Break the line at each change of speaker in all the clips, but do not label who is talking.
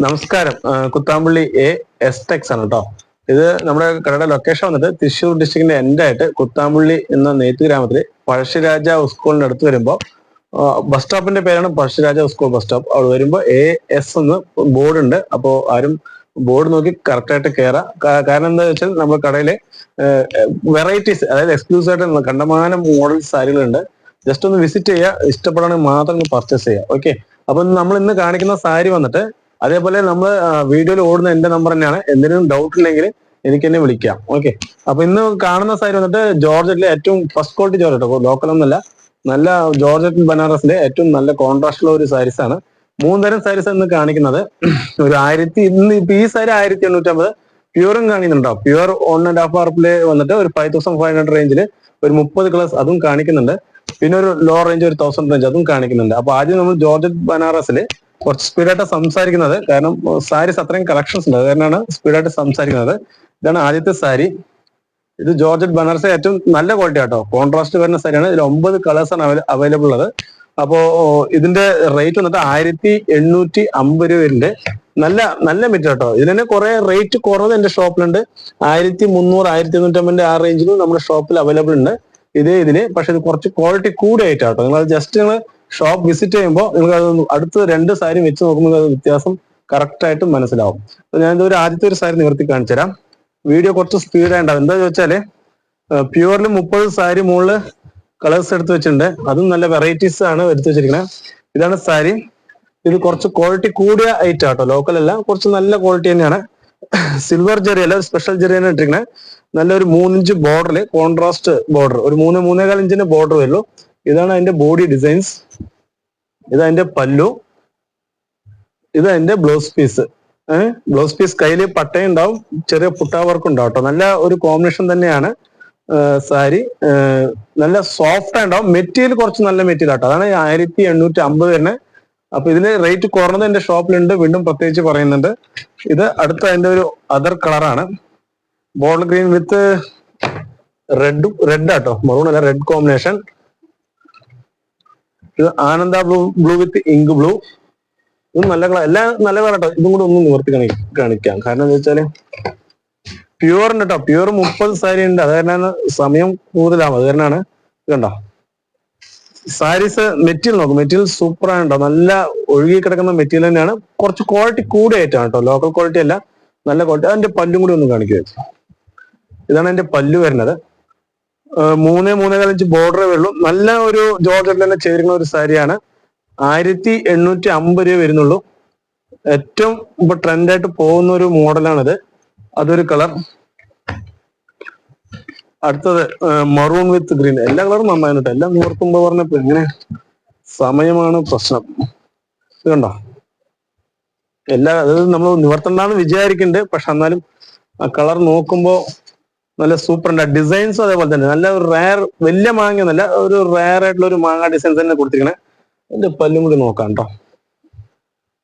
നമസ്കാരം. Kuthampully A S Tex ആണ് കേട്ടോ ഇത് നമ്മുടെ കടയുടെ ലൊക്കേഷൻ വന്നിട്ട് തൃശ്ശൂർ ഡിസ്ട്രിക്റ്റിന്റെ എൻഡായിട്ട് കുത്താമ്പള്ളി എന്ന നെയ്ത്ത് ഗ്രാമത്തിൽ പഴശ്ശിരാജ സ്കൂളിന്റെ അടുത്ത് വരുമ്പോൾ ബസ് സ്റ്റോപ്പിന്റെ പേരാണ് പഴശ്ശിരാജ സ്കൂൾ ബസ് സ്റ്റോപ്പ് അവിടെ വരുമ്പോൾ എ എസ് എന്ന് ബോർഡ് ഉണ്ട്. അപ്പോൾ ആരും ബോർഡ് നോക്കി കറക്റ്റായിട്ട് കയറാം കാരണം എന്താ വെച്ചാൽ നമ്മുടെ കടയിലെ വെറൈറ്റീസ് അതായത് എക്സ്ക്ലൂസീവ് ആയിട്ട് കണ്ടമാനം മോഡൽ സാരികളുണ്ട്. ജസ്റ്റ് ഒന്ന് വിസിറ്റ് ചെയ്യുക ഇഷ്ടപ്പെടുകയാണെങ്കിൽ മാത്രം പർച്ചേസ് ചെയ്യുക ഓക്കെ അപ്പൊ നമ്മൾ ഇന്ന് കാണിക്കുന്ന സാരി വന്നിട്ട് അതേപോലെ നമ്മൾ വീഡിയോയിൽ ഓടുന്ന എന്റെ നമ്പർ തന്നെയാണ്. എന്തെങ്കിലും ഡൗട്ട് ഉണ്ടെങ്കിൽ എനിക്ക് എന്നെ വിളിക്കാം. ഓക്കെ അപ്പൊ ഇന്ന് കാണുന്ന സാരി വന്നിട്ട് ജോർജറ്റിലെ ഏറ്റവും ഫസ്റ്റ് ക്വാളിറ്റി ജോർജറ്റ് ലോക്കൽ ഒന്നല്ല. നല്ല ജോർജറ്റ് ബനാറസിന്റെ ഏറ്റവും നല്ല കോൺട്രാസ്റ്റ് ഉള്ള ഒരു സാരീസ് ആണ്. മൂന്നുതരം സാരീസ് ഇന്ന് കാണിക്കുന്നത്. ഒരു ആയിരത്തി ഇന്ന് ഇപ്പൊ ഈ സാരി ആയിരത്തി എണ്ണൂറ്റമ്പത് പ്യൂറും കാണിക്കുന്നുണ്ടോ? പ്യൂർ വൺ ആൻഡ് ഹാഫ് ആർപ്പിൽ വന്നിട്ട് ഒരു ഫൈവ് തൗസൻഡ് ഫൈവ് ഹൺഡ്രഡ് റേഞ്ചിൽ ഒരു മുപ്പത് കളേഴ്സ് അതും കാണിക്കുന്നുണ്ട്. പിന്നെ ഒരു ലോ റേഞ്ച് ഒരു തൗസൻഡ് റേഞ്ച് അതും കാണിക്കുന്നുണ്ട്. അപ്പൊ ആദ്യം നമ്മൾ ജോർജറ്റ് ബനാറസിൽ കുറച്ച് സ്പീഡായിട്ട് സംസാരിക്കുന്നത്. കാരണം സാരീസ് അത്രയും കളക്ഷൻസ് ഉണ്ട്. അത് കാരണമാണ് സ്പീഡായിട്ട് സംസാരിക്കുന്നത്. ഇതാണ് ആദ്യത്തെ സാരി. ഇത് ജോർജറ്റ് ബനാറസ് ഏറ്റവും നല്ല ക്വാളിറ്റി ആട്ടോ. കോൺട്രാസ്റ്റ് വരുന്ന സാരിയാണ്. ഇതിൽ ഒമ്പത് കളേഴ്സ് ആണ് അവൈലബിൾ ഉള്ളത്. അപ്പോ ഇതിന്റെ റേറ്റ് വന്നിട്ട് ആയിരത്തി എണ്ണൂറ്റി അമ്പത് രൂപയുണ്ട് നല്ല നല്ല മെറ്റീരിയൽ കേട്ടോ ഇതിന് തന്നെ കുറെ റേറ്റ് കുറവ് എന്റെ ഷോപ്പിലുണ്ട്. ആയിരത്തി മുന്നൂറ് ആയിരത്തി എണ്ണൂറ്റമ്പതിന്റെ ആ റേഞ്ചിലും നമ്മുടെ ഷോപ്പിൽ അവൈലബിൾ ഉണ്ട്. ഇതേ ഇതിന്. പക്ഷെ ഇത് കുറച്ച് ക്വാളിറ്റി കൂടിയായിട്ടാട്ടോ. നിങ്ങൾ ജസ്റ്റ് നിങ്ങൾ ഷോപ്പ് വിസിറ്റ് ചെയ്യുമ്പോൾ നിങ്ങൾക്ക് അത് അടുത്ത് രണ്ട് സാരി വെച്ച് നോക്കുമ്പോൾ അത് വ്യത്യാസം കറക്റ്റ് ആയിട്ട് മനസ്സിലാവും. അപ്പൊ ഞാൻ ഒരു ആദ്യത്തെ ഒരു സാരി നിവർത്തി കാണിച്ചു തരാം. വീഡിയോ കുറച്ച് സ്പീഡ് ഉണ്ടാവും എന്താ ചോദിച്ചാൽ പ്യുവർലി മുപ്പത് സാരി മുകളിൽ കളേഴ്സ് എടുത്ത് വെച്ചിട്ടുണ്ട്. അതും നല്ല വെറൈറ്റീസ് ആണ് എടുത്തു വെച്ചിരിക്കുന്നത് ഇതാണ് സാരി ഇത് കുറച്ച് ക്വാളിറ്റി കൂടിയ ഐറ്റം ആട്ടോ. ലോക്കൽ അല്ല കുറച്ച് നല്ല ക്വാളിറ്റി തന്നെയാണ്. സിൽവർ ജെറി അല്ല സ്പെഷ്യൽ ജെറിയാണ് ഇട്ടിരിക്കുന്നത് നല്ലൊരു മൂന്നിഞ്ച് ബോർഡറിൽ കോൺട്രാസ്റ്റ് ബോർഡർ ഒരു മൂന്ന് മൂന്നേകാൽ ഇഞ്ചിന്റെ ബോർഡർ വരുള്ളൂ ഇതാണ് അതിന്റെ ബോഡി ഡിസൈൻസ് ഇത് അതിന്റെ പല്ലു. ഇത് അതിന്റെ ബ്ലൗസ് പീസ് ബ്ലൗസ് പീസ് കയ്യിൽ പട്ടയം ഉണ്ടാവും. ചെറിയ പുട്ടാ വർക്ക് ഉണ്ടാവും നല്ല ഒരു കോമ്പിനേഷൻ തന്നെയാണ് സാരി. നല്ല സോഫ്റ്റ് ഉണ്ടാവും മെറ്റീരിയൽ കുറച്ച് നല്ല മെറ്റീരിയൽ ആട്ടോ അതാണ് ആയിരത്തി എണ്ണൂറ്റി അമ്പത് തന്നെ അപ്പൊ ഇതിന് റേറ്റ് കുറഞ്ഞത് എന്റെ ഷോപ്പിലുണ്ട്. വീണ്ടും പ്രത്യേകിച്ച് പറയുന്നുണ്ട്. ഇത് അടുത്ത അതിന്റെ ഒരു അതർ കളറാണ് ബോൾ ഗ്രീൻ വിത്ത് റെഡും റെഡ് ആട്ടോ. മറൂൺ അല്ല റെഡ് കോമ്പിനേഷൻ ഇത് ആനന്ദ blue blue with ink blue. ഇത് നല്ല കളർ എല്ലാം നല്ല കളർ കേട്ടോ ഇതും കൂടെ ഒന്ന് നിവർത്തി കാണി കാണിക്കാം. കാരണം എന്താ വെച്ചാൽ പ്യുവറിന് കേട്ടോ പ്യുവർ മുപ്പത് സാരി ഉണ്ട്. അത് കാരണം സമയം കൂടുതലാവും അത് കാരണമാണ് കണ്ടോ? സാരീസ് മെറ്റീരിയൽ നോക്കും. മെറ്റീരിയൽ സൂപ്പർ ആണ് കേട്ടോ നല്ല ഒഴുകി കിടക്കുന്ന മെറ്റീരിയൽ തന്നെയാണ്. കുറച്ച് ക്വാളിറ്റി കൂടിയായിട്ടാണ് കേട്ടോ ലോക്കൽ ക്വാളിറ്റി അല്ല നല്ല ക്വാളിറ്റി അതിന്റെ പല്ലും കൂടി ഒന്ന് കാണിക്കുക ഇതാണ് എന്റെ പല്ലു വരുന്നത്. മൂന്ന് മൂന്നേകാൽ ഇഞ്ച് ബോർഡറേ വരുള്ളൂ നല്ല ഒരു ജോർജറ്റിൽ തന്നെ ചേരുന്ന ഒരു സാരിയാണ്. ആയിരത്തി എണ്ണൂറ്റി അമ്പത് രൂപ വരുന്നുള്ളൂ. ഏറ്റവും ഇപ്പൊ ട്രെൻഡായിട്ട് പോകുന്ന ഒരു മോഡലാണിത് അതൊരു കളർ അടുത്തത് മറൂൺ വിത്ത് ഗ്രീൻ എല്ലാ കളറും നന്നായി എല്ലാം ഓർക്കുമ്പോ പറഞ്ഞപ്പോ എങ്ങനെ സമയമാണ് പ്രശ്നം. ഇതുണ്ടോ എല്ലാ അതായത് നമ്മൾ നിവർത്തണ്ടാന്ന് വിചാരിക്കുന്നുണ്ട് പക്ഷെ എന്നാലും ആ കളർ നോക്കുമ്പോ നല്ല സൂപ്പർ ഉണ്ട് ഡിസൈൻസ് അതേപോലെ തന്നെ. നല്ല ഒരു റയർ വലിയ മാങ്ങ നല്ല ഒരു റയർ ആയിട്ടുള്ള ഒരു മാങ്ങ ഡിസൈൻസ് തന്നെ കൊടുത്തിരിക്കണേ. എന്റെ പല്ലും കൂടി നോക്കാം കേട്ടോ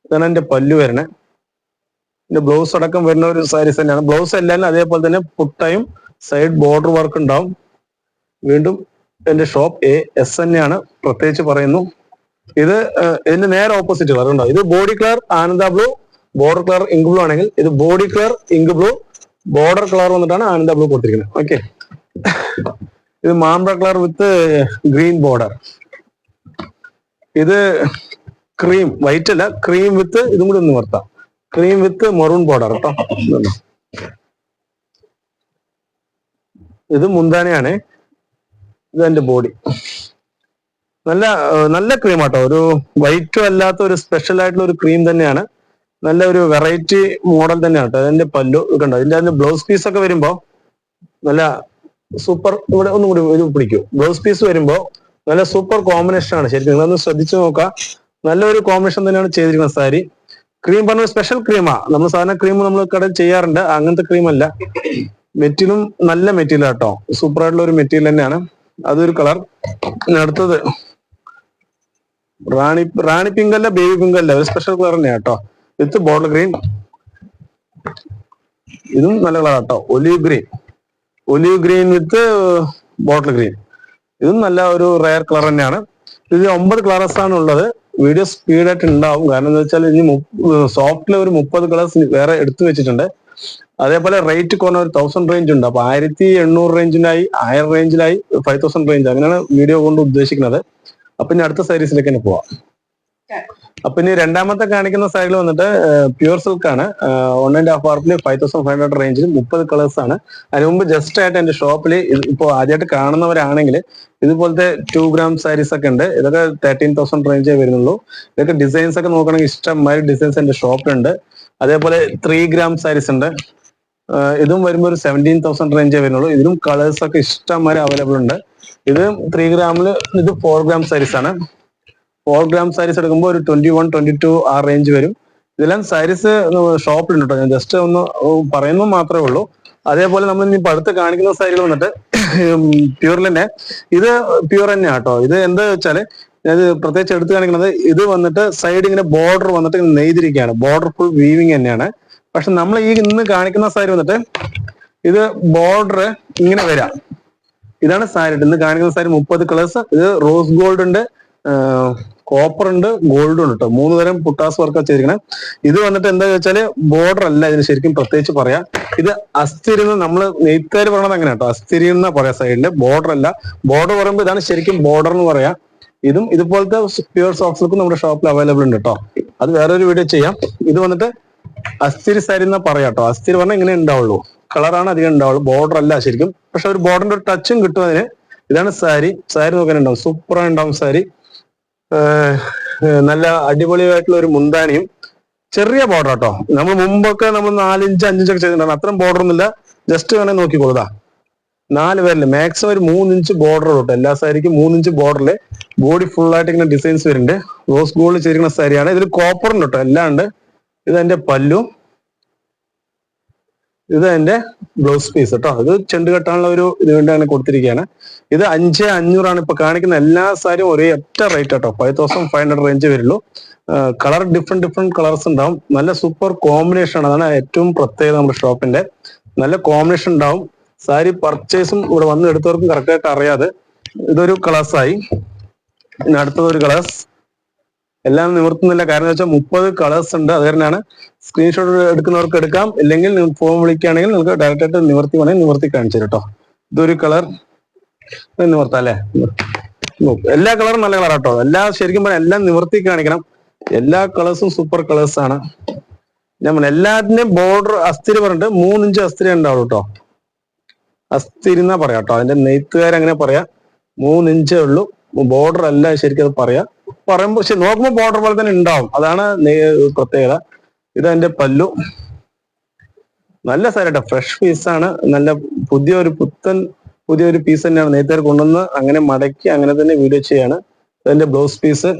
ഇതാണ് എന്റെ പല്ലു വരണേ. എന്റെ ബ്ലൗസ് അടക്കം വരുന്ന ഒരു സാരീസ് തന്നെയാണ്. ബ്ലൗസ് എല്ലാം അതേപോലെ തന്നെ പുട്ടയും സൈഡ് ബോർഡർ വർക്ക് ഉണ്ടാവും. വീണ്ടും എന്റെ ഷോപ്പ് എ എസ് തന്നെയാണ് പ്രത്യേകിച്ച് പറയുന്നു. ഇത് ഇതിന്റെ നേരെ ഓപ്പോസിറ്റ് കളർ ഉണ്ടോ? ഇത് ബോഡി കളർ ആനന്ദ blue border colour ink blue ആണെങ്കിൽ ഇത് body colour ink blue border colour വന്നിട്ടാണ് ആനന്ദ ബ്ലൂ കൊടുത്തിരിക്കുന്നത്. ഓക്കെ ഇത് മാമ്പഴ കളർ വിത്ത് ഗ്രീൻ ബോർഡർ ഇത് ക്രീം വൈറ്റ് അല്ല ക്രീം വിത്ത് ഇതും കൂടി ഒന്ന് നിർത്താം. ക്രീം വിത്ത് മെറൂൺ ബോർഡർ കേട്ടോ ഇത് മുന്താനയാണ്. ഇത് എന്റെ ബോഡി നല്ല നല്ല ക്രീം ആട്ടോ. ഒരു വൈറ്റും അല്ലാത്ത ഒരു സ്പെഷ്യൽ ആയിട്ടുള്ള ഒരു ക്രീം തന്നെയാണ്. നല്ല ഒരു വെറൈറ്റി മോഡൽ തന്നെയാണ് കേട്ടോ. അതിന്റെ പല്ലു കണ്ടോ ഇതിന്റെ അതിന്റെ ബ്ലൗസ് പീസ് ഒക്കെ വരുമ്പോ നല്ല സൂപ്പർ ഇവിടെ ഒന്നും കൂടി ഇത് പിടിക്കൂ. ബ്ലൗസ് പീസ് വരുമ്പോ നല്ല സൂപ്പർ കോമ്പിനേഷൻ ആണ്. ശരിക്കും നിങ്ങളൊന്ന് ശ്രദ്ധിച്ചു നോക്കാം നല്ലൊരു കോമ്പിനേഷൻ തന്നെയാണ് ചെയ്തിരിക്കുന്നത് സാരി. ക്രീം പറഞ്ഞ സ്പെഷ്യൽ ക്രീമാ നമ്മൾ സാധാരണ ക്രീം നമ്മൾ കടയിൽ ചെയ്യാറുണ്ട്. അങ്ങനത്തെ ക്രീം അല്ല. മെറ്റീരിയലും നല്ല മെറ്റീരിയൽ ആട്ടോ സൂപ്പർ ആയിട്ടുള്ള ഒരു മെറ്റീരിയൽ തന്നെയാണ്. അതൊരു കളർ അടുത്തത്. റാണി റാണി പിങ്ക് അല്ല ബേബി പിങ്ക് അല്ല. ഒരു സ്പെഷ്യൽ കളർ തന്നെയാ കേട്ടോ. വിത്ത് ബോട്ടിൽ ഗ്രീൻ ഇതും നല്ല കളർ കേട്ടോ olive green olive green with bottle green ഇതും നല്ല ഒരു റയർ കളർ തന്നെയാണ്. ഇത് ഒമ്പത് കളേഴ്സ് ആണ് ഉള്ളത്. വീഡിയോ സ്പീഡായിട്ട് ഉണ്ടാവും. കാരണം എന്താ വെച്ചാൽ ഇനി സോഫ്റ്റിൽ ഒരു മുപ്പത് കളേഴ്സ് വേറെ എടുത്തു വെച്ചിട്ടുണ്ട്. അതേപോലെ റേറ്റ് കുറഞ്ഞ ഒരു തൗസൻഡ് റേഞ്ച് ഉണ്ട്. അപ്പൊ ആയിരത്തി എണ്ണൂറ് റേഞ്ചിലായി ആയിരം റേഞ്ചിലായി ഫൈവ് തൗസൻഡ് റേഞ്ച് അങ്ങനെയാണ് വീഡിയോ കൊണ്ട് ഉദ്ദേശിക്കുന്നത്. അപ്പൊ ഇനി അടുത്ത സീരീസിലേക്ക് തന്നെ പോവാം. അപ്പൊ ഇനി രണ്ടാമത്തെ കാണിക്കുന്ന സൈഡിൽ വന്നിട്ട് പ്യൂർ സിൽക്ക് ആണ്. വൺ ആൻഡ് ഹാഫ് ആർപ്പിൽ ഫൈവ് തൗസൻഡ് ഫൈവ് ഹൺഡ്രഡ് റേഞ്ചിൽ മുപ്പത് കളേഴ്സ് ആണ്. അതിന് മുമ്പ് ജസ്റ്റ് ആയിട്ട് എന്റെ ഷോപ്പിൽ ഇപ്പോൾ ആദ്യമായിട്ട് കാണുന്നവരാണെങ്കിൽ ഇതുപോലത്തെ ടു ഗ്രാം സാരീസ് ഒക്കെ ഉണ്ട്. ഇതൊക്കെ തേർട്ടീൻ തൗസൻഡ് റേഞ്ചേ വരുന്നുള്ളൂ. ഇതൊക്കെ ഡിസൈൻസ് ഒക്കെ നോക്കണമെങ്കിൽ ഇഷ്ടംമാതിരി ഡിസൈൻസ് എന്റെ ഷോപ്പിലുണ്ട് അതേപോലെ ത്രീ ഗ്രാം സാരീസ് ഉണ്ട്. ഇതും വരുമ്പോൾ ഒരു സെവന്റീൻ തൗസൻഡ് റേഞ്ചേ വരുന്നുള്ളൂ. ഇതിലും കളേഴ്സ് ഒക്കെ ഇഷ്ടംമാതിരി അവൈലബിൾ ഉണ്ട്. ഇത് ത്രീ ഗ്രാമിൽ ഇത് ഫോർ ഗ്രാം സാരീസ് ആണ്. ഫോർ ഗ്രാം സാരീസ് എടുക്കുമ്പോൾ ഒരു ട്വന്റി വൺ ട്വന്റി ടു ആ റേഞ്ച് വരും. ഇതെല്ലാം സാരീസ് ഷോപ്പിലുണ്ട് കേട്ടോ ഞാൻ ജസ്റ്റ് ഒന്ന് പറയുന്നു മാത്രമേ ഉള്ളൂ. അതേപോലെ നമ്മൾ ഇനി പടുത്ത് കാണിക്കുന്ന സാരികൾ വന്നിട്ട് തന്നെ ഇത് പ്യൂർ തന്നെയാണ് കേട്ടോ ഇത് എന്താ വെച്ചാൽ ഇത് പ്രത്യേകിച്ച് എടുത്ത് കാണിക്കുന്നത് ഇത് വന്നിട്ട് സൈഡ് ഇങ്ങനെ ബോർഡർ വന്നിട്ട് ഇങ്ങനെ നെയ്തിരിക്കുകയാണ്. ബോർഡർ ഫുൾ വീവിങ് തന്നെയാണ്. പക്ഷെ നമ്മൾ ഈ ഇന്ന് കാണിക്കുന്ന സാരി വന്നിട്ട് ഇത് ബോർഡർ ഇങ്ങനെ വരാം. ഇതാണ് സാരി ഇന്ന് കാണിക്കുന്ന സാരി മുപ്പത് കളേഴ്സ് ഇത് റോസ് ഗോൾഡ് ഉണ്ട്. കോപ്പർ ഉണ്ട് ഗോൾഡും ഉണ്ട് കേട്ടോ മൂന്ന് തരം പുട്ടാസ് വർക്ക് ചെയ്തിരിക്കണേ. ഇത് വന്നിട്ട് എന്താ വെച്ചാൽ ബോർഡർ അല്ല ഇതിന് ശരിക്കും പ്രത്യേകിച്ച് പറയാം. ഇത് അസ്ഥിരുന്ന നമ്മൾ നെയ്ത്തേര് പറയണത് അങ്ങനെ കേട്ടോ അസ്ഥിരി പറയാ സൈഡിൽ ബോർഡർ അല്ല. ബോർഡർ പറയുമ്പോൾ ഇതാണ് ശരിക്കും ബോർഡർ എന്ന് പറയാം. ഇതും ഇതുപോലത്തെ പ്യുവർ സോക്സുകൾക്കും നമ്മുടെ ഷോപ്പിൽ അവൈലബിൾ ഉണ്ട് കേട്ടോ അത് വേറൊരു വീഡിയോ ചെയ്യാം. ഇത് വന്നിട്ട് അസ്ഥിരി സാരി എന്നാ പറയാം കേട്ടോ അസ്ഥിരി പറഞ്ഞാൽ ഇങ്ങനെ ഉണ്ടാവുള്ളൂ കളറാണ് അധികം ഉണ്ടാവുള്ളൂ ബോർഡർ അല്ല ശരിക്കും. പക്ഷെ ഒരു ബോർഡറിന്റെ ഒരു ടച്ചും കിട്ടും അതിന്. ഇതാണ് സാരി. സാരി നോക്കാനുണ്ടാവും. സൂപ്പറായി ഉണ്ടാവും സാരി. നല്ല അടിപൊളിയായിട്ടുള്ള ഒരു മുന്താണിയും ചെറിയ ബോർഡർ കേട്ടോ നമ്മൾ മുമ്പൊക്കെ നമ്മൾ നാലിഞ്ച് അഞ്ചിഞ്ചൊക്കെ ചെയ്തിട്ടുണ്ടായിരുന്നു. അത്രയും ബോർഡർ ഒന്നുമില്ല. ജസ്റ്റ് വേണേ നോക്കിക്കോളുതാ നാല് പേരിൽ മാക്സിമം ഒരു മൂന്നിഞ്ച് ബോർഡർ കേട്ടോ എല്ലാ സാരിക്കും മൂന്നിഞ്ച് ബോർഡറിൽ ബോഡി ഫുൾ ആയിട്ട് ഇങ്ങനെ ഡിസൈൻസ് വരുന്നുണ്ട്. റോസ് ഗോൾഡ് ചെയ്തിരിക്കുന്ന സാരിയാണ്. ഇതിൽ ഉണ്ട് കേട്ടോ എല്ലാം ഉണ്ട്. ഇത് എന്റെ പല്ലു. ഇത് എന്റെ ബ്ലൗസ് പീസ് കേട്ടോ ഇത് ചെണ്ട് കെട്ടാനുള്ള ഒരു ഇത് വേണ്ടി അങ്ങനെ കൊടുത്തിരിക്കുകയാണ്. ഇത് അഞ്ച് അഞ്ഞൂറാണ് ഇപ്പൊ കാണിക്കുന്ന എല്ലാ സാരിയും ഒരേ ഒറ്റ റേറ്റ് കേട്ടോ five thousand five hundred range വരുള്ളൂ. കളർ ഡിഫറെന്റ് ഡിഫറെന്റ് കളേഴ്സ് ഉണ്ടാവും. നല്ല സൂപ്പർ കോമ്പിനേഷൻ ആണ്. അതാണ് ഏറ്റവും പ്രത്യേകത നമ്മുടെ ഷോപ്പിന്റെ നല്ല കോമ്പിനേഷൻ ഉണ്ടാവും. സാരി പർച്ചേസും ഇവിടെ വന്ന് എടുത്തവർക്കും കറക്റ്റ് ആയിട്ട് അറിയാതെ ഇതൊരു കളേഴ്സായി പിന്നെ അടുത്തത് ഒരു കളേഴ്സ് എല്ലാം നിവർത്തുന്നില്ല. കാരണം വെച്ചാൽ മുപ്പത് കളേഴ്സ് ഉണ്ട്. അത് കാരണമാണ് സ്ക്രീൻഷോട്ട് എടുക്കുന്നവർക്ക് എടുക്കാം. ഇല്ലെങ്കിൽ നിങ്ങൾ ഫോൺ വിളിക്കുകയാണെങ്കിൽ നിങ്ങൾക്ക് ഡയറക്റ്റ് ആയിട്ട് നിവർത്തി വേണമെങ്കിൽ നിവർത്തി കാണിച്ചു കേട്ടോ ഇതൊരു കളർ നിവർത്താം അല്ലേ. എല്ലാ കളറും നല്ല കളർ കേട്ടോ എല്ലാ ശരിക്കും പറഞ്ഞാൽ എല്ലാം നിവർത്തി കാണിക്കണം. എല്ലാ കളേഴ്സും സൂപ്പർ കളേഴ്സ് ആണ്. ഞാൻ എല്ലാത്തിന്റെയും ബോർഡർ അസ്ഥിരി പറഞ്ഞിട്ട് മൂന്നിഞ്ച് അസ്ഥിരി ഉണ്ടാവുള്ളൂ കേട്ടോ അസ്ഥിരി എന്നാ പറയാം കേട്ടോ അതിന്റെ നെയ്ത്തുകാരങ്ങനെ പറയാ. മൂന്നിഞ്ചേ ഉള്ളൂ. ബോർഡർ അല്ല ശരിക്കും അത് പറയാ. പറയുമ്പോ പക്ഷെ നോക്കുമ്പോ ബോർഡർ പോലെ തന്നെ ഉണ്ടാവും. അതാണ് പ്രത്യേകത. ഇത് എന്റെ പല്ലു. നല്ല സാരി ഫ്രഷ് പീസാണ് നല്ല പുതിയ ഒരു പുത്തൻ പുതിയ ഒരു പീസ് തന്നെയാണ് നെയ്ത്തുകാർ കൊണ്ടുവന്ന് അങ്ങനെ മടക്കി അങ്ങനെ തന്നെ വീഡിയോ ചെയ്യാണ്. അതിന്റെ ബ്ലൗസ് പീസ്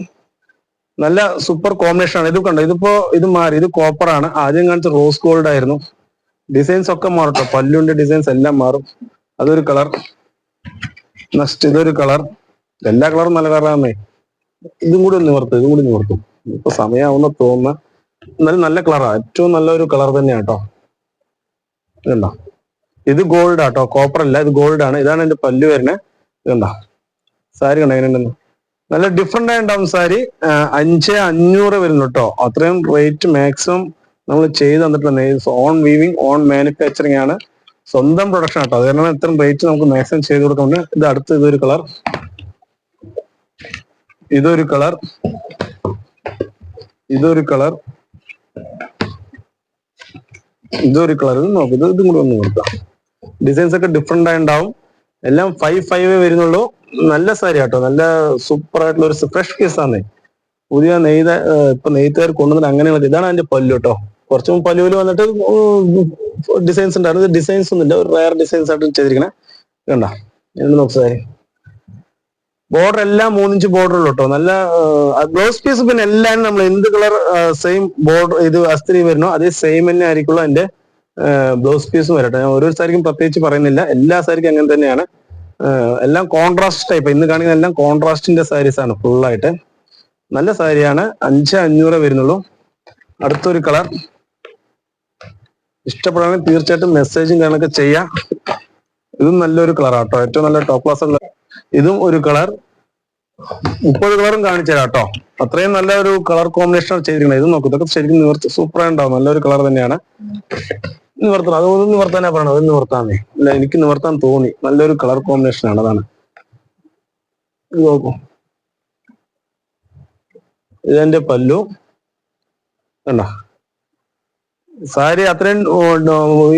നല്ല സൂപ്പർ കോമ്പിനേഷൻ ആണ്. ഇത് കണ്ടോ? ഇതിപ്പോ ഇത് മാറി. ഇത് കോപ്പർ ആണ്. ആദ്യം കാണിച്ച റോസ് ഗോൾഡ് ആയിരുന്നു. ഡിസൈൻസ് ഒക്കെ മാറട്ടോ പല്ലുണ്ട് ഡിസൈൻസ് എല്ലാം മാറും. അതൊരു കളർ നെക്സ്റ്റ് ഇതൊരു കളർ എല്ലാ കളറും നല്ല കളറാണേ ഇതും കൂടി നിവർത്തും ഇതും കൂടി നിവർത്തും. ഇപ്പൊ സമയമാവുന്ന തോന്നുന്ന എന്നാലും നല്ല കളറാ ഏറ്റവും നല്ല ഒരു കളർ തന്നെയാണ് കേട്ടോ ഇതുണ്ടോ ഇത് ഗോൾഡ് ആട്ടോ കോപ്പർ അല്ല ഇത് ഗോൾഡ് ആണ്. ഇതാണ് എന്റെ പല്ല് വരുന്നത് ഇതെന്താ സാരി കണ്ടോ എങ്ങനെയുണ്ടെന്ന് നല്ല ഡിഫറെന്റ് ആയിട്ടുണ്ടാവും സാരി. അഞ്ച് അഞ്ഞൂറ് വരുന്നു കേട്ടോ അത്രയും റേറ്റ് മാക്സിമം നമ്മൾ ചെയ്ത് തന്നിട്ടുണ്ട് ഓൺ വീവിങ് ഓൺ മാനുഫാക്ചറിങ് ആണ്. സ്വന്തം പ്രൊഡക്ഷൻ ആട്ടോ അത് കാരണം ഇത്രയും റേറ്റ് നമുക്ക് മാക്സിമം ചെയ്ത് കൊടുക്കുന്നുണ്ട്. ഇത് അടുത്ത് ഇതൊരു കളർ ഇതൊരു കളർ. ഇതൊരു കളർ. ഇതൊരു കളർ. നോക്കുന്നത് നോക്ക് ഇത് ഇതും കൂടെ ഒന്ന് കൊടുക്കാം ഡിസൈൻസ് ഒക്കെ ഡിഫറെന്റ് ആയി ഉണ്ടാവും എല്ലാം ഫൈവ് ഫൈവ് വരുന്നുള്ളൂ. നല്ല സാരി കേട്ടോ നല്ല സൂപ്പർ ആയിട്ടുള്ള ഒരു ഫ്രഷ് കേസ് ആണ്. പുതിയ നെയ്ത ഇപ്പൊ നെയ്ത്തുകാർ കൊണ്ടുവന്നിട്ട് അങ്ങനെയുള്ള ഇതാണ് അതിന്റെ പല്ലു കേട്ടോ കുറച്ചും പല്ലുവിൽ വന്നിട്ട് ഡിസൈൻസ് ഉണ്ടായിരുന്നു. ഡിസൈൻസ് ഒന്നുമില്ല. ഒരു റയർ ഡിസൈൻസ് ആയിട്ട് ചെയ്തിരിക്കണേ. കണ്ട? നോക്ക് സാരി ബോർഡർ എല്ലാം മൂന്നിഞ്ച് ബോർഡർ ഉള്ളു കേട്ടോ നല്ല ബ്ലൗസ് പീസ് പിന്നെ എല്ലാം നമ്മൾ എന്ത് കളർ സെയിം ബോർഡർ ഇത് അസ്ത്രീ വരുന്നോ അതേ സെയിം തന്നെ ആയിരിക്കുള്ളൂ അതിന്റെ ബ്ലൗസ് പീസും വരട്ടെ. ഞാൻ ഓരോ സാരിക്കും പ്രത്യേകിച്ച് പറയുന്നില്ല. എല്ലാ സാരിക്കും അങ്ങനെ തന്നെയാണ്. എല്ലാം കോൺട്രാസ്റ്റ് ടൈപ്പ് ഇന്ന് കാണിക്കുന്ന എല്ലാം കോൺട്രാസ്റ്റിന്റെ സാരീസ് ആണ് ഫുൾ ആയിട്ട് നല്ല സാരിയാണ്. അഞ്ച് അഞ്ഞൂറ് വരുന്നുള്ളൂ. അടുത്തൊരു കളർ ഇഷ്ടപ്പെടുകയാണെങ്കിൽ തീർച്ചയായിട്ടും മെസ്സേജും കാര്യങ്ങളൊക്കെ ചെയ്യാം. ഇതും നല്ലൊരു കളർ ആട്ടോ. ഏറ്റവും നല്ല ടോപ്പ് ക്ലാസ് ഉള്ള ഇതും ഒരു കളർ മുപ്പത് കളറും കാണിച്ചു തരാം കേട്ടോ അത്രയും നല്ല ഒരു കളർ കോമ്പിനേഷൻ ചെയ്തിരിക്കുന്നത്. ഇത് നോക്കും ഇതൊക്കെ ശരിക്കും നിവർത്തി സൂപ്പർ ഉണ്ടാവും. നല്ലൊരു കളർ തന്നെയാണ്. നിവർത്തണം. അത് ഒന്ന് നിവർത്താനാ പറയണം അത് നിവർത്താന്നേ. അല്ല എനിക്ക് നിവർത്താൻ തോന്നി. നല്ലൊരു കളർ കോമ്പിനേഷൻ ആണ്. അതാണ്. ഇത് നോക്കൂ. ഇതെന്റെ പല്ലു. കണ്ട? സാരി അത്രയും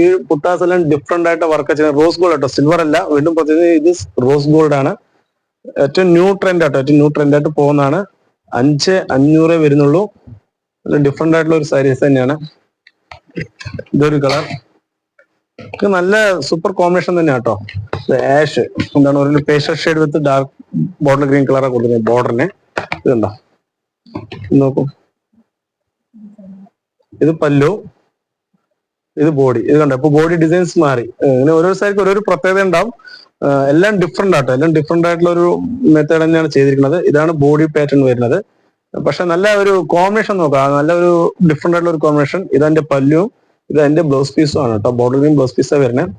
ഈ പുട്ടാസെല്ലാം ഡിഫറെന്റ് ആയിട്ട് വർക്ക് ചെയ്യുന്നത് റോസ് ഗോൾഡ് കേട്ടോ സിൽവർ അല്ല വീണ്ടും പ്രത്യേകിച്ച് ഇത് റോസ് ഗോൾഡ് ആണ്. ഏറ്റവും ന്യൂ ട്രെൻഡ് ആട്ടോ ഏറ്റവും ന്യൂ ട്രെൻഡ് ആയിട്ട് പോകുന്നതാണ്. അഞ്ച് അഞ്ഞൂറേ വരുന്നുള്ളൂ. ഡിഫറെന്റ് ആയിട്ടുള്ള ഒരു സാരീസ് തന്നെയാണ്. ഇതൊരു കളർ നല്ല സൂപ്പർ കോമ്പിനേഷൻ തന്നെ കേട്ടോ ആഷ് എന്താണ് ഒരു pastel shade with dark border green കളറാണ് കൊടുക്കുന്നത് ബോർഡറിന് ഇതുണ്ടോ ഇത് നോക്കൂ. ഇത് പല്ലു. ഇത് ബോഡി ഇത് കണ്ടോ? ഇപ്പൊ ബോഡി ഡിസൈൻസ് മാറി. ഇങ്ങനെ ഓരോ സാരിക്ക് ഓരോ പ്രത്യേകത ഉണ്ടാവും. എല്ലാം ഡിഫറെന്റ് ആട്ടോ. എല്ലാം ഡിഫറെന്റ് ആയിട്ടുള്ള ഒരു മെത്തേഡ് തന്നെയാണ് ചെയ്തിരിക്കുന്നത്. ഇതാണ് ബോഡി പാറ്റേൺ വരുന്നത്. പക്ഷെ നല്ല ഒരു കോമ്പിനേഷൻ നോക്കാം. നല്ല ഒരു ഡിഫറെന്റ് ആയിട്ടുള്ള ഒരു കോമ്പിനേഷൻ ഇതെന്റെ പല്ലുവും ഇത് എന്റെ ബ്ലൗസ് പീസും ആണ് കേട്ടോ. ഗ്രീൻ ബ്ലൗസ് പീസാണ് വരുന്നത്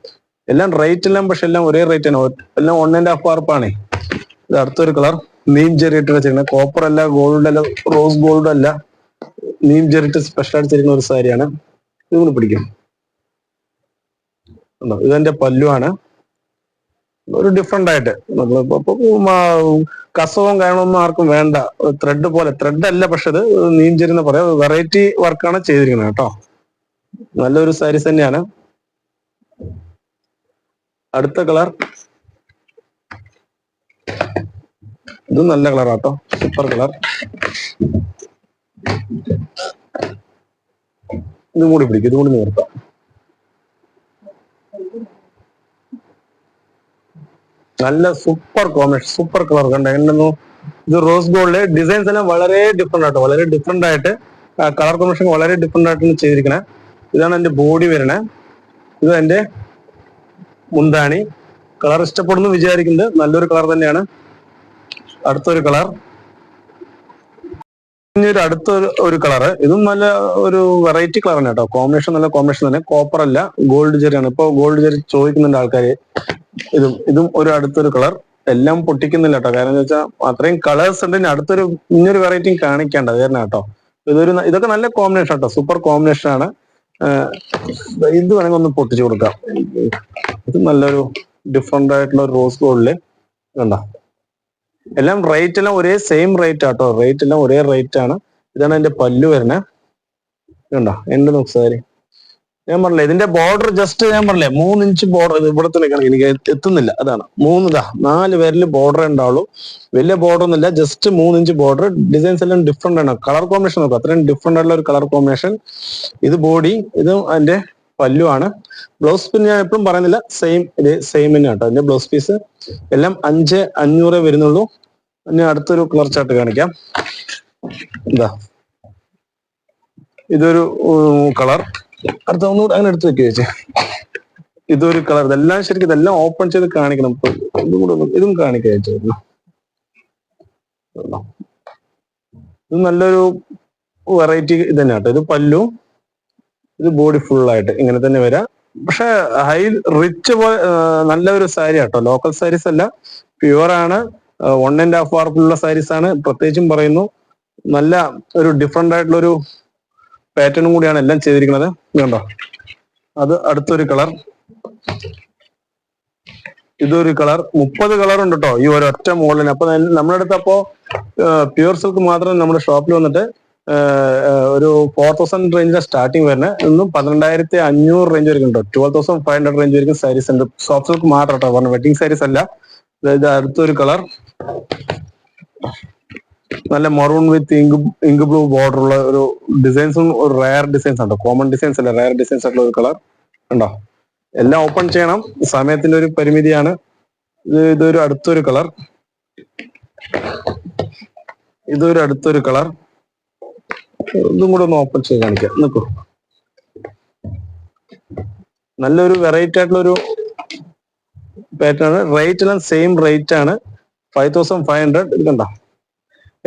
എല്ലാം റേറ്റ് എല്ലാം പക്ഷെ എല്ലാം ഒരേ റേറ്റ് ആണ് എല്ലാം വൺ ആൻഡ് ഹാഫ് വാർപ്പാണേ ഇത് അടുത്തൊരു കളർ നീം ജെറിയിട്ട് വെച്ചിരിക്കുന്നത്. കോപ്പർ അല്ല ഗോൾഡ് അല്ല റോസ് ഗോൾഡ് അല്ല. നീം ജെറിട്ട് സ്പെഷ്യൽ ആയിട്ട് ചെയ്യുന്ന ഒരു സാരിയാണ്. ഇത് പിടിക്കും? ഇതെന്റെ പല്ലുവാണ്. ഒരു ഡിഫറെന്റ് ആയിട്ട്. കസവും കാര്യങ്ങളൊന്നും ആർക്കും വേണ്ട. ത്രെഡ് പോലെ ത്രെഡ് അല്ല പക്ഷെ ഇത് നീഞ്ചിരുന്ന പറയാം വെറൈറ്റി വർക്കാണ് ചെയ്തിരിക്കുന്നത് കേട്ടോ. നല്ലൊരു സാരീസ് തന്നെയാണ്. അടുത്ത കളർ ഇത് നല്ല കളറാട്ടോ സൂപ്പർ കളർ ഇതും കൂടി പിടിക്കും ഇതും കൂടി നിർത്താം നല്ല സൂപ്പർ കോമ്പിനേഷൻ സൂപ്പർ കളർ കണ്ട? എന്നു ഇത് റോസ് ഗോൾഡ് ഡിസൈൻസ് എല്ലാം വളരെ ഡിഫറെന്റ് ആട്ടോ. വളരെ ഡിഫറെന്റ് ആയിട്ട് കളർ കോമ്പിനേഷൻ വളരെ ഡിഫറെന്റ് ആയിട്ടാണ് ചെയ്തിരിക്കണേ. ഇതാണ് എന്റെ ബോഡി വരണേ ഇത് എന്റെ മുന്താണി. കളർ ഇഷ്ടപ്പെടുന്നു വിചാരിക്കുന്നത് നല്ലൊരു കളർ തന്നെയാണ്. അടുത്തൊരു കളർ ഇനി ഒരു അടുത്തൊരു ഒരു കളർ ഇതും നല്ല ഒരു വെറൈറ്റി കളറാണ് കേട്ടോ. കോമ്പിനേഷൻ നല്ല കോമ്പിനേഷൻ തന്നെ. കോപ്പർ അല്ല ഗോൾഡ് ചെറിയാണ് ഇപ്പൊ ഗോൾഡ് ചെറി ചോദിക്കുന്നുണ്ട് ആൾക്കാര്. ഇതും ഇതും ഒരു അടുത്തൊരു കളർ. എല്ലാം പൊട്ടിക്കുന്നില്ല കേട്ടോ. കാരണം എന്താ വെച്ചാൽ അത്രയും കളേഴ്സ് ഉണ്ട്. ഇനി അടുത്തൊരു ഇനിയൊരു വെറൈറ്റിയും കാണിക്കേണ്ട. തന്നെ കേട്ടോ. ഇതൊരു ഇതൊക്കെ നല്ല കോമ്പിനേഷൻ കേട്ടോ. സൂപ്പർ കോമ്പിനേഷൻ ആണ്. ഇത് വേണമെങ്കിൽ ഒന്ന് പൊട്ടിച്ചു കൊടുക്കാം. ഇത് നല്ലൊരു ഡിഫറെന്റ് ആയിട്ടുള്ള ഒരു റോസ് ഗോൾഡിൽ കണ്ടോ? എല്ലാം റേറ്റ് എല്ലാം ഒരേ സെയിം റേറ്റ് ആട്ടോ. റേറ്റ് എല്ലാം ഒരേ റേറ്റ് ആണ്. ഇതാണ് എന്റെ പല്ലു വരുന്നത് കണ്ടോ? എന്റെ നോക്ക് ഞാൻ പറഞ്ഞില്ലേ ഇതിന്റെ ബോർഡർ ജസ്റ്റ് ഞാൻ പറഞ്ഞില്ലേ മൂന്ന് ഇഞ്ച് ബോർഡർ ഇവിടത്തെ നിൽക്കണം എനിക്ക് എത്തുന്നില്ല. അതാണ്. മൂന്ന് ഇതാ നാല് പേരിൽ ബോർഡർ ഉണ്ടാവുള്ളൂ. വലിയ ബോർഡർ ഒന്നുമില്ല ജസ്റ്റ് മൂന്ന് ഇഞ്ച് ബോർഡർ ഡിസൈൻസ് എല്ലാം ഡിഫറെന്റ് ആണ്. കളർ കോമ്പിനേഷൻ നോക്കാം. അത്രയും ഡിഫറെന്റ് ആയിട്ടുള്ള ഒരു കളർ കോമ്പിനേഷൻ ഇത് ബോഡി ഇത് അതിന്റെ പല്ലു ആണ്. ബ്ലൗസ് പിന്നെ ഞാൻ എപ്പോഴും പറയുന്നില്ല. സെയിം ഇത് സെയിം തന്നെ കേട്ടോ അതിന്റെ ബ്ലൗസ് പീസ് എല്ലാം അഞ്ച് അഞ്ഞൂറേ വരുന്നുള്ളൂ. ഇനി അടുത്തൊരു കളർ ചാർട്ട് കാണിക്കാം. ഇതാ. ഇതൊരു കളർ അടുത്ത ഒന്നുകൂടെ അങ്ങനെ എടുത്ത് വെക്കുക ചേച്ചി. ഇതൊരു കളർ ഇതെല്ലാം ശരിക്കും ഇതെല്ലാം ഓപ്പൺ ചെയ്ത് കാണിക്കണം. ഇതും കൂടെ ഇതും കാണിക്കാം ചേച്ചി. ഇത് നല്ലൊരു വെറൈറ്റി ഇത് തന്നെ കേട്ടോ ഇത് പല്ലു. ഇത് ബോഡി ഫുള്ളായിട്ട് ഇങ്ങനെ തന്നെ വരാം. പക്ഷെ ഹൈ റിച്ച് പോലെ നല്ലൊരു സാരി കേട്ടോ ലോക്കൽ സാരീസ് അല്ല. പ്യുവർ ആണ്. വൺ ആൻഡ് ഹാഫ് വാർപ്പിലുള്ള സാരീസ് ആണ്. പ്രത്യേകിച്ചും പറയുന്നു നല്ല ഒരു ഡിഫറെന്റ് ആയിട്ടുള്ള ഒരു പാറ്റേണും കൂടിയാണ് എല്ലാം ചെയ്തിരിക്കുന്നത്. കണ്ടോ? അത് അടുത്തൊരു കളർ ഇതൊരു കളർ മുപ്പത് കളർ ഉണ്ട് കേട്ടോ ഈ ഒരൊറ്റ മോഡലിന് അപ്പൊ നമ്മുടെ അടുത്ത് അപ്പോ പ്യൂർ സിൽക്ക് മാത്രം നമ്മുടെ ഷോപ്പിൽ വന്നിട്ട് ഒരു ഫോർ തൗസൻഡ് റേഞ്ചിലെ സ്റ്റാർട്ടിങ് വരുന്നത് ഇന്നും പന്ത്രണ്ടായിരത്തി അഞ്ഞൂറ് റേഞ്ച് വരെ ഉണ്ടോ twelve thousand five hundred range വരെയും സാരീസ് ഉണ്ട്. സോഫ്റ്റ് സിൽക്ക് മാത്രം കേട്ടോ പറഞ്ഞു വെഡിങ് സാരീസ് അല്ല. അതായത് അടുത്തൊരു കളർ. നല്ല maroon with ink ink blue border ഉള്ള ഒരു ഡിസൈൻസും ഒരു റയർ ഡിസൈൻസ് ഉണ്ടോ കോമൺ ഡിസൈൻസ് അല്ല റയർ ഡിസൈൻസ് ആയിട്ടുള്ള ഒരു കളർ. ഉണ്ടോ എല്ലാം ഓപ്പൺ ചെയ്യണം. സമയത്തിന്റെ ഒരു പരിമിതിയാണ്. ഇത് ഇതൊരു അടുത്തൊരു കളർ. ഇതൊരു അടുത്തൊരു കളർ. ഇതും കൂടെ ഒന്ന് ഓപ്പൺ ചെയ്ത് കാണിക്കാം. നിൽക്കൂ നല്ലൊരു വെറൈറ്റി ആയിട്ടുള്ള ഒരു പാറ്റേൺ ആണ്. റേറ്റ് എല്ലാം സെയിം റേറ്റ് ആണ്. ഫൈവ് തൗസൻഡ് ഫൈവ് ഹൺഡ്രഡ് ഇത് കണ്ട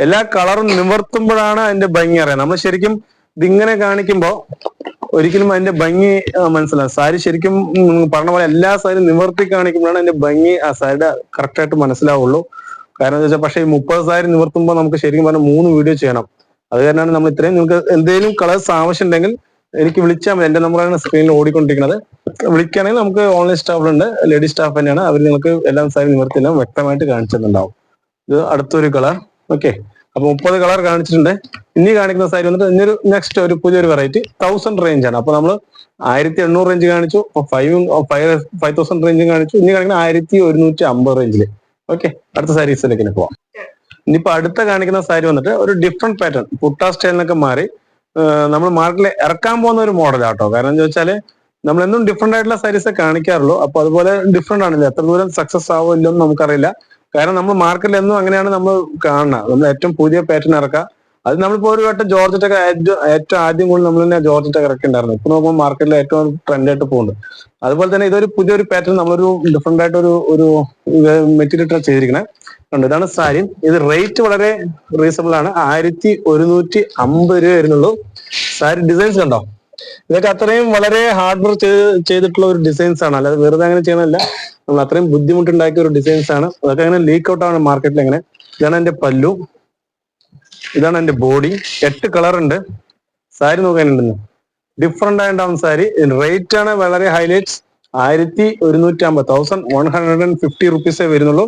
എല്ലാ കളറും നിവർത്തുമ്പോഴാണ് അതിന്റെ ഭംഗി അറിയാം. നമ്മൾ ശരിക്കും ഇതിങ്ങനെ കാണിക്കുമ്പോ ഒരിക്കലും അതിന്റെ ഭംഗി മനസ്സിലാവും. സാരി ശരിക്കും പറഞ്ഞ പോലെ എല്ലാ സാരി നിവർത്തി കാണിക്കുമ്പോഴാണ് അതിന്റെ ഭംഗി ആ സാരിയുടെ കറക്റ്റ് ആയിട്ട് മനസ്സിലാവുള്ളൂ. കാരണം എന്താ വെച്ചാൽ പക്ഷേ ഈ മുപ്പത് സാരി നിവർത്തുമ്പോൾ നമുക്ക് ശരിക്കും പറഞ്ഞാൽ മൂന്ന് വീഡിയോ ചെയ്യണം. അത് കാരണമാണ് നമ്മൾ ഇത്രയും നിങ്ങൾക്ക് എന്തെങ്കിലും കളേഴ്സ് ആവശ്യമുണ്ടെങ്കിൽ എനിക്ക് വിളിച്ചാൽ മതി. എന്റെ നമ്പറാണ് സ്ക്രീനിൽ ഓടിക്കൊണ്ടിരിക്കുന്നത്. വിളിക്കുകയാണെങ്കിൽ നമുക്ക് ഓൺലൈൻ സ്റ്റാഫിലുണ്ട് ലേഡി സ്റ്റാഫ് തന്നെയാണ്. അവർ നിങ്ങൾക്ക് എല്ലാം സാരി നിവർത്തിയെല്ലാം വ്യക്തമായിട്ട് കാണിച്ചിട്ടുണ്ടാവും. ഇത് അടുത്തൊരു കളർ ഓക്കെ അപ്പൊ മുപ്പത് കളർ കാണിച്ചിട്ടുണ്ട്. ഇനി കാണിക്കുന്ന സാരി വന്നിട്ട് ഇനിയൊരു നെക്സ്റ്റ് ഒരു പുതിയൊരു വെറൈറ്റി തൗസൻഡ് റേഞ്ച് ആണ്. അപ്പൊ നമ്മൾ ആയിരത്തി എണ്ണൂറ് റേഞ്ച് കാണിച്ചു five five five thousand range കാണിച്ചു. ഇനി കാണിക്കുന്ന ആയിരത്തി ഒരുന്നൂറ്റി അമ്പത് റേഞ്ചിൽ ഓക്കെ അടുത്ത സാരീസിലേക്ക് പോവാം. ഇനിയിപ്പോ അടുത്ത കാണിക്കുന്ന സാരി വന്നിട്ട് ഒരു ഡിഫറെന്റ് പാറ്റേൺ പുട്ടാ സ്റ്റൈലിനൊക്കെ മാറി നമ്മൾ മാർക്കറ്റിൽ ഇറക്കാൻ പോകുന്ന ഒരു മോഡലാട്ടോ കാരണം എന്താ വെച്ചാൽ നമ്മൾ എന്നും ഡിഫറെന്റ് ആയിട്ടുള്ള സാരീസ് കാണിക്കാറുള്ളൂ. അപ്പൊ അതുപോലെ ഡിഫറെന്റ് ആണല്ലോ? എത്ര ദൂരം സക്സസ് ആവോ ഇല്ലെന്ന് നമുക്കറിയില്ല. കാരണം നമ്മൾ മാർക്കറ്റിൽ എന്നും അങ്ങനെയാണ് നമ്മൾ കാണുന്നത്. നമ്മൾ ഏറ്റവും പുതിയ പാറ്റേൺ ഇറക്കുക. അത് നമ്മളിപ്പോ ഒരു വട്ടം ജോർജറ്റ് ഒക്കെ ഏറ്റവും ആദ്യം കൂടി നമ്മൾ തന്നെ ജോർജറ്റ് ഒക്കെ ഇറക്കിണ്ടായിരുന്നു ഇപ്പൊ നോക്കുമ്പോൾ മാർക്കറ്റിൽ ഏറ്റവും ട്രെൻഡ് ആയിട്ട് പോകുന്നുണ്ട്. അതുപോലെ തന്നെ ഇതൊരു പുതിയൊരു പാറ്റേൺ നമ്മളൊരു ഡിഫറെന്റ് ആയിട്ട് ഒരു ഒരു മെറ്റീരിയൽ ചെയ്തിരിക്കുന്നത് ഉണ്ട്. ഇതാണ് സാരി. ഇത് റേറ്റ് വളരെ റീസണബിൾ ആണ്. ആയിരത്തി ഒരുന്നൂറ്റി അമ്പത് രൂപ വരുന്നുള്ളൂ. സാരി ഡിസൈൻസ് കണ്ടോ? ഇതൊക്കെ അത്രയും വളരെ ഹാർഡ് വർക്ക് ചെയ്തിട്ടുള്ള ഒരു ഡിസൈൻസ് ആണ്. അല്ലാതെ വെറുതെ അങ്ങനെ ചെയ്യണമല്ല നമ്മൾ അത്രയും ബുദ്ധിമുട്ടുണ്ടാക്കിയ ഒരു ഡിസൈൻസ് ആണ്. അതൊക്കെ അങ്ങനെ ലീക്ക് ഔട്ട് ആണ് മാർക്കറ്റിൽ അങ്ങനെ. ഇതാണ് എന്റെ പല്ലു. ഇതാണ് എന്റെ ബോഡി എട്ട് കളർ ഉണ്ട്. സാരി നോക്കാനുണ്ടെന്ന് ഡിഫറെന്റ് ആയിട്ടാണ് സാരി. റേറ്റ് ആണ് വളരെ ഹൈലൈറ്റ്സ് ആയിരത്തി ഒരുന്നൂറ്റി അമ്പത്. Thousand one hundred and fifty റുപ്പീസേ വരുന്നുള്ളൂ.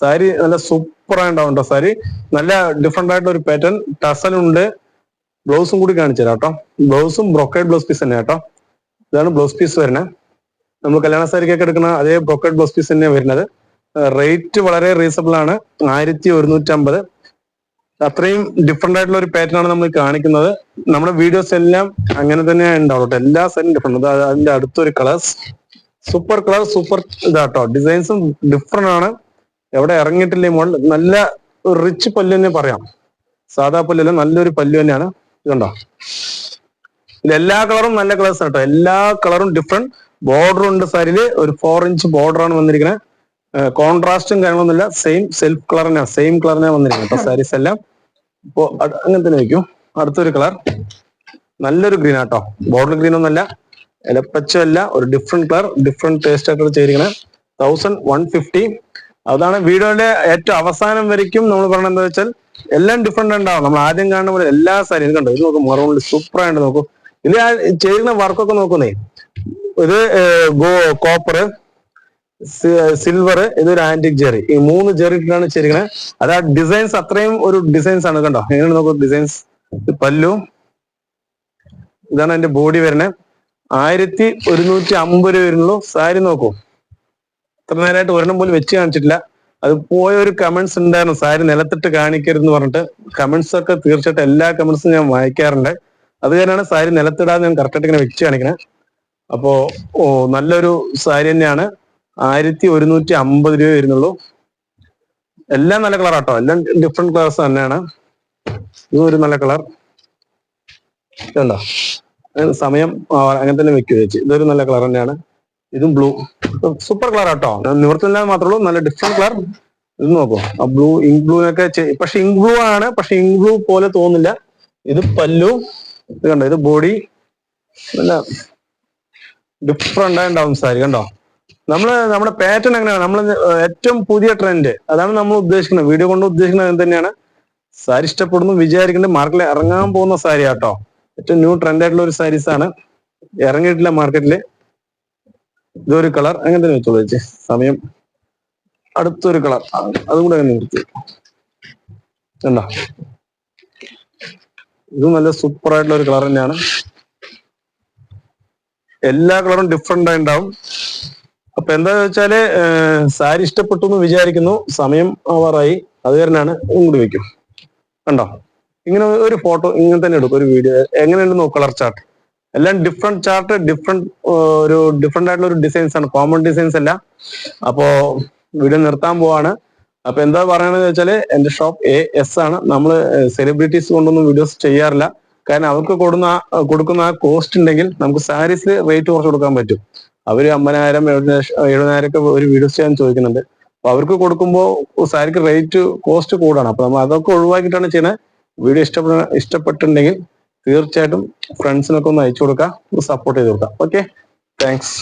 സാരി നല്ല സൂപ്പർ ആയിട്ടുണ്ടാവും കേട്ടോ സാരി നല്ല ഡിഫറെന്റ് ആയിട്ടുള്ള ഒരു പാറ്റേൺ ടസൽ ഉണ്ട് ബ്ലൗസും കൂടി കാണിച്ചു തരാം കേട്ടോ ബ്ലൗസും ബ്രോക്കേഡ് ബ്ലൗസ് പീസ് തന്നെ കേട്ടോ ഇതാണ് ബ്ലൗസ് പീസ് വരുന്നത് നമ്മൾ കല്യാണ സാരിക്കൊക്കെ എടുക്കുന്ന അതേ ബ്രോക്കേഡ് ബ്ലൗസ് പീസ് തന്നെയാണ് വരുന്നത്. റേറ്റ് വളരെ റീസണബിൾ ആണ്. ആയിരത്തി ഒരുന്നൂറ്റമ്പത് അത്രയും ഡിഫറെന്റ് ആയിട്ടുള്ള ഒരു പാറ്റേൺ ആണ് നമ്മൾ കാണിക്കുന്നത്. നമ്മുടെ വീഡിയോസ് എല്ലാം അങ്ങനെ തന്നെ ഉണ്ടാവും എല്ലാ സാരിയും ഡിഫറെന്റ് അതിന്റെ അടുത്തൊരു കളേഴ്സ് സൂപ്പർ കളർ സൂപ്പർ ഇതാട്ടോ ഡിസൈൻസും ഡിഫറെന്റ് ആണ്. എവിടെ ഇറങ്ങിയിട്ടില്ലേ മോൾ? നല്ല റിച്ച് പല്ലു തന്നെ പറയാം. സാധാ പല്ലല്ല നല്ലൊരു പല്ലു തന്നെയാണ്. ഇതുണ്ടോ? ഇത് എല്ലാ കളറും നല്ല കളേഴ്സ് കേട്ടോ. എല്ലാ കളറും ഡിഫറെന്റ് ബോർഡർ ഉണ്ട് സാരിയിൽ ഒരു ഫോർ ഇഞ്ച് ബോർഡർ ആണ് വന്നിരിക്കുന്നത് കോൺട്രാസ്റ്റും കാര്യങ്ങളൊന്നുമില്ല സെയിം സെൽഫ് കളർ തന്നെയാണ് സെയിം കളർ തന്നെ വന്നിരിക്കുന്നത് കേട്ടോ സാരീസ് എല്ലാം. ഇപ്പോ അങ്ങനെ തന്നെ വെക്കും അടുത്തൊരു കളർ നല്ലൊരു ഗ്രീൻ ആട്ടോ. ബോർഡർ ഗ്രീൻ ഒന്നല്ല ഇലപ്പച്ചല്ല ഒരു ഡിഫറെന്റ് കളർ ഡിഫറെന്റ് ടേസ്റ്റ് ആയിട്ട് ചെയ്തിരിക്കുന്നത് തൗസൻഡ് വൺ ഫിഫ്റ്റി അതാണ് വീഡിയോന്റെ ഏറ്റവും അവസാനം വരയ്ക്കും നമ്മൾ പറയുന്നത് എന്താ വെച്ചാൽ എല്ലാം ഡിഫറെന്റ് ഉണ്ടാവും. നമ്മൾ ആദ്യം കാണുന്ന പോലെ എല്ലാ സാരിയും കണ്ടോ? ഇത് നോക്കും മറുപടി സൂപ്പർ ആയിട്ട് നോക്കൂ. ഇതിൽ ചെയ്യുന്ന വർക്കൊക്കെ നോക്കുന്നേ. ഇത് ഗോ കോപ്പർ സിൽവർ ഇതൊരു ആന്റിക് ജെറി ഈ മൂന്ന് ജെറി ഇട്ടാണ് ചെയ്തിരിക്കുന്നത് അത് ആ ഡിസൈൻസ് അത്രയും ഒരു ഡിസൈൻസ് ആണ് കണ്ടോ? എങ്ങനെ നോക്കൂ ഡിസൈൻസ് പല്ലു. ഇതാണ് എന്റെ ബോഡി വരുന്നത്. ആയിരത്തി ഒരുന്നൂറ്റി അമ്പത് രൂപ വരുന്നുള്ളൂ. സാരി നോക്കൂ. ഇത്ര നേരമായിട്ട് ഒരെണ്ണം പോലും വെച്ച് കാണിച്ചിട്ടില്ല. അത് പോയ ഒരു കമന്റ്സ് ഉണ്ടായിരുന്നു. സാരി നിലത്തിട്ട് കാണിക്കരുതെന്ന് പറഞ്ഞിട്ട്. കമന്റ്സ് ഒക്കെ തീർച്ചയായിട്ടും എല്ലാ കമന്റ്സും ഞാൻ വായിക്കാറുണ്ട്. അത് കാരണമാണ് സാരി നിലത്തിടാതെ ഞാൻ കറക്റ്റായിട്ട് ഇങ്ങനെ വെച്ച് കാണിക്കണേ. അപ്പോ ഓ നല്ലൊരു സാരി തന്നെയാണ്. ആയിരത്തി ഒരുന്നൂറ്റി അമ്പത് രൂപ വരുന്നുള്ളൂ. എല്ലാം നല്ല കളർ ആട്ടോ. എല്ലാം ഡിഫറെന്റ് കളേഴ്സ് തന്നെയാണ്. ഇതും ഒരു നല്ല കളർ ഇതുണ്ടോ? സമയം അങ്ങനെ തന്നെ വെക്കുക ചേച്ചി. ഇതൊരു നല്ല കളർ തന്നെയാണ്. ഇതും ബ്ലൂ സൂപ്പർ കളർ ആട്ടോ. നിവർത്തില്ലാതെ മാത്രമേ ഉള്ളൂ. നല്ല ഡിഫറെന്റ് കളർ ഇത് നോക്കൂ. ആ ബ്ലൂ ഇങ്ക് ബ്ലൂനൊക്കെ പക്ഷെ ഇങ്ക് ബ്ലൂ ആണ്. പക്ഷെ ഇങ്ക് ബ്ലൂ പോലെ തോന്നില്ല ഇത് പല്ലു. ഇത് കണ്ടോ? ഇത് ബോഡി നല്ല ഡിഫറെന്റ് ആയിട്ടുണ്ടാവും സാരി. കണ്ടോ? നമ്മൾ നമ്മുടെ പാറ്റേൺ എങ്ങനെയാണ്? നമ്മൾ ഏറ്റവും പുതിയ ട്രെൻഡ് അതാണ് നമ്മൾ ഉദ്ദേശിക്കുന്നത്. വീഡിയോ കൊണ്ട് ഉദ്ദേശിക്കുന്നത് തന്നെയാണ്. സാരി ഇഷ്ടപ്പെടുന്നു വിചാരിക്കേണ്ട മാർക്കറ്റിൽ ഇറങ്ങാൻ പോകുന്ന സാരി ആട്ടോ ഏറ്റവും ന്യൂ ട്രെൻഡ് ആയിട്ടുള്ള ഒരു സാരീസ് ആണ്. ഇറങ്ങിയിട്ടില്ല മാർക്കറ്റിൽ ഇതൊരു കളർ അങ്ങനെ തന്നെ വെച്ചോളൂ ചേച്ചി. സമയം. അടുത്തൊരു കളർ. അതും കൂടെ അങ്ങനെ നിർത്തി. കണ്ടോ? ഇത് നല്ല സൂപ്പർ ആയിട്ടുള്ള ഒരു കളർ തന്നെയാണ്. എല്ലാ കളറും ഡിഫറെന്റ് ഉണ്ടാവും അപ്പൊ എന്താ വെച്ചാൽ സാരി ഇഷ്ടപ്പെട്ടു എന്ന് വിചാരിക്കുന്നു. സമയം ആവാറായി. അത് തന്നെയാണ് ഇങ്ങോട്ട് വെക്കും. കണ്ടോ? ഇങ്ങനെ ഒരു ഫോട്ടോ ഇങ്ങനെ തന്നെ എടുക്കും. ഒരു വീഡിയോ എങ്ങനെയുണ്ട് നോ കളർ ചാർട്ട് എല്ലാം ഡിഫറെന്റ് ചാർട്ട് ഡിഫറെന്റ് ഒരു ഡിഫറെന്റ് ആയിട്ടുള്ള ഒരു ഡിസൈൻസ് ആണ്. കോമൺ ഡിസൈൻസ് അല്ല. അപ്പോ വീഡിയോ നിർത്താൻ പോവാണ്. അപ്പൊ എന്താ പറയണെന്ന് വെച്ചാൽ എന്റെ ഷോപ്പ് എ എസ് ആണ്. നമ്മൾ സെലിബ്രിറ്റീസ് കൊണ്ടൊന്നും വീഡിയോസ് ചെയ്യാറില്ല. കാരണം അവർക്ക് കൊടുക്കുന്ന കൊടുക്കുന്ന ആ കോസ്റ്റ് ഉണ്ടെങ്കിൽ നമുക്ക് സാരീസിൽ റേറ്റ് കുറച്ച് കൊടുക്കാൻ പറ്റും. അവർ അമ്പതിനായിരം എഴുപതിനായിരം ഒക്കെ ഒരു വീഡിയോസ് ചെയ്യാൻ ചോദിക്കുന്നുണ്ട്. അപ്പൊ അവർക്ക് കൊടുക്കുമ്പോൾ സാരിക്ക് റേറ്റ് കോസ്റ്റ് കൂടാണ് അപ്പൊ നമ്മൾ അതൊക്കെ ഒഴിവാക്കിയിട്ടാണ് ചെയ്യുന്നത്. വീഡിയോ ഇഷ്ടപ്പെട്ട ഇഷ്ടപ്പെട്ടിട്ടുണ്ടെങ്കിൽ തീർച്ചയായിട്ടും ഫ്രണ്ട്സിനൊക്കെ ഒന്ന് അയച്ചു കൊടുക്കുക സപ്പോർട്ട് ചെയ്ത് കൊടുക്കുക ഓക്കെ താങ്ക്സ്